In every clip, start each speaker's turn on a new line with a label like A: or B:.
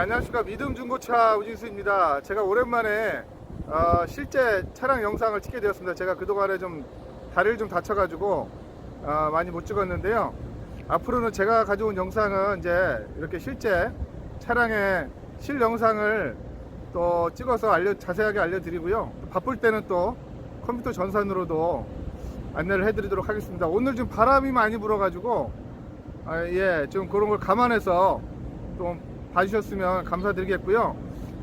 A: 안녕하십니까 믿음 중고차 우진수입니다. 제가 오랜만에 어, 실제 차량 영상을 찍게 되었습니다. 제가 그동안에 좀 다리를 좀 다쳐가지고 어, 많이 못 찍었는데요. 앞으로는 제가 가져온 영상은 이제 이렇게 실제 차량의 실 영상을 또 찍어서 알려 자세하게 알려드리고요. 바쁠 때는 또 컴퓨터 전산으로도 안내를 해드리도록 하겠습니다. 오늘 좀 바람이 많이 불어가지고 아, 예, 좀 그런 걸 감안해서 좀 봐주셨으면 감사드리겠고요.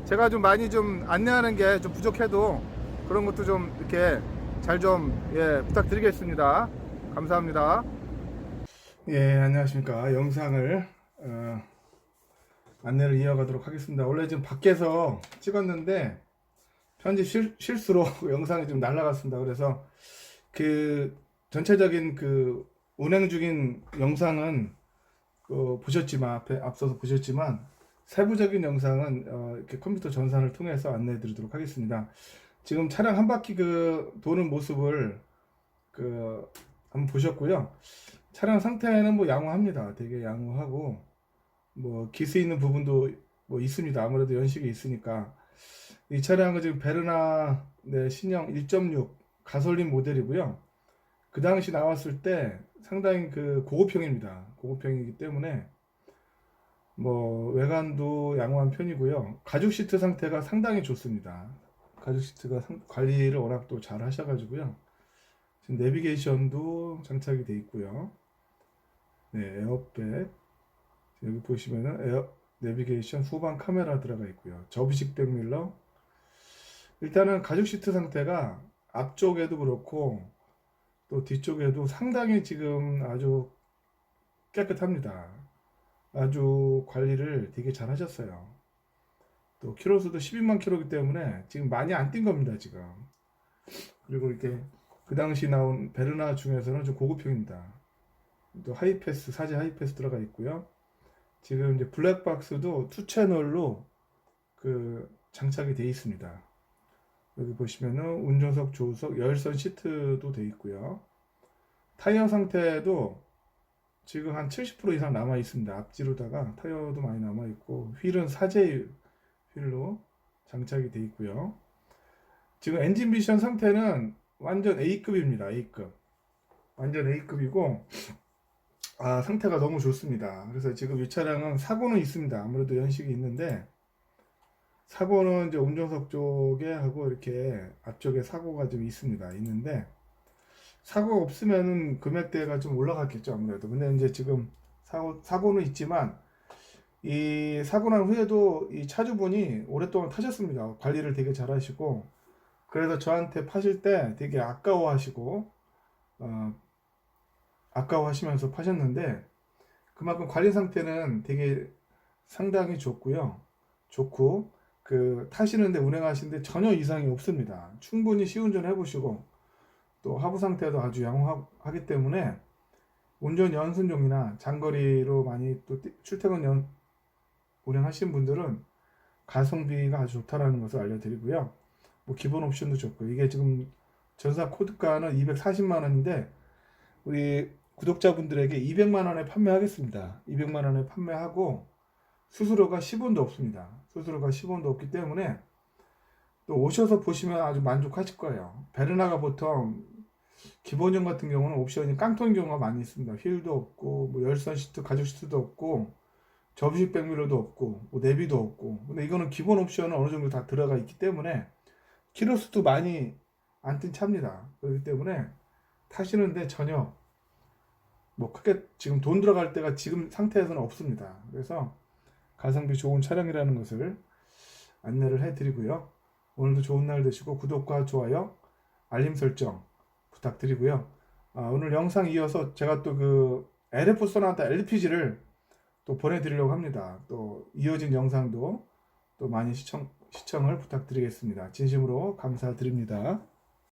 A: 제가 좀 많이 좀 안내하는 게 좀 부족해도 그런 것도 좀 이렇게 잘좀 예, 부탁드리겠습니다. 감사합니다. 예, 안녕하십니까. 영상을 어, 안내를 이어가도록 하겠습니다. 원래 지금 밖에서 찍었는데 편집 실, 실수로 영상이 좀 날라갔습니다. 그래서 그 전체적인 그 운행 중인 영상은 어, 보셨지만 앞에 앞서서 보셨지만 세부적인 영상은 어, 이렇게 컴퓨터 전산을 통해서 안내해 드리도록 하겠습니다. 지금 차량 한 바퀴 그 도는 모습을 그 한번 보셨고요. 차량 상태는 뭐 양호합니다. 되게 양호하고 뭐 기스 있는 부분도 뭐 있습니다. 아무래도 연식이 있으니까 이 차량은 지금 베르나 네, 신형 1.6 가솔린 모델이고요. 그 당시 나왔을 때 상당히 그 고급형입니다. 고급형이기 때문에 뭐 외관도 양호한 편이고요. 가죽 시트 상태가 상당히 좋습니다. 가죽 시트가 상- 관리를 워낙 또 잘 하셔가지고요. 지금 내비게이션도 장착이 돼 있고요. 네, 에어백 여기 보시면은 에어 내비게이션 후방 카메라 들어가 있고요. 접이식 백밀러 일단은 가죽 시트 상태가 앞쪽에도 그렇고 또 뒤쪽에도 상당히 지금 아주 깨끗합니다. 아주 관리를 되게 잘 하셨어요. 또 키로수도 12만 키로이기 때문에 지금 많이 안 뛴 겁니다, 지금. 그리고 이렇게 그 당시 나온 베르나 중에서는 좀 고급형입니다. 또 하이패스, 사제 하이패스 들어가 있고요. 지금 이제 블랙박스도 투 채널로 그 장착이 되어 있습니다. 여기 보시면은 운전석, 조수석, 열선 시트도 돼 있고요. 타이어 상태도 지금 한 70% 이상 남아 있습니다. 앞뒤로다가 타이어도 많이 남아 있고 휠은 사제 휠로 장착이 돼 있고요. 지금 엔진 미션 상태는 완전 A급입니다. A급. 완전 A급이고 아, 상태가 너무 좋습니다. 그래서 지금 이 차량은 사고는 있습니다. 아무래도 연식이 있는데 사고는 이제 운전석 쪽에 하고 이렇게 앞쪽에 사고가 좀 있습니다. 있는데 사고가 없으면은 금액대가 좀 올라갔겠죠 아무래도. 근데 이제 지금 사고 사고는 있지만 이 사고 난 후에도 이 차주분이 오랫동안 타셨습니다. 관리를 되게 잘하시고 그래서 저한테 파실 때 되게 아까워하시고 어, 아까워하시면서 파셨는데 그만큼 관리 상태는 되게 상당히 좋고요. 좋고 그 타시는데 운행하시는데 전혀 이상이 없습니다. 충분히 시운전 해보시고 또 하부 상태도 아주 양호하기 때문에 운전 연순용이나 장거리로 많이 또 뛰- 출퇴근 연 운행하시는 분들은 가성비가 아주 좋다라는 것을 알려드리고요. 뭐 기본 옵션도 좋고 이게 지금 전사 코드가는 240만 원인데 우리 구독자분들에게 200만 원에 판매하겠습니다. 200만 원에 판매하고 수수료가 10원도 없습니다. 수수료가 10원도 없기 때문에 또 오셔서 보시면 아주 만족하실 거예요. 베르나가 보통 기본형 같은 경우는 옵션이 깡통인 경우가 많이 있습니다. 휠도 없고 뭐 열선 시트, 가죽 시트도 없고 접이식 백미러도 없고 뭐 내비도 없고 근데 이거는 기본 옵션은 어느 정도 다 들어가 있기 때문에 키로수도 많이 안뛴 차입니다. 그렇기 때문에 타시는데 전혀 뭐 크게 지금 돈 들어갈 때가 지금 상태에서는 없습니다. 그래서 가성비 좋은 차량이라는 것을 안내를 해드리고요. 오늘도 좋은 날 되시고 구독과 좋아요, 알림 설정 부탁드리고요. 아, 오늘 영상 이어서 제가 또 그 LF 소나타 LPG를 또 보내드리려고 합니다. 또 이어진 영상도 또 많이 시청, 시청을 부탁드리겠습니다. 진심으로 감사드립니다.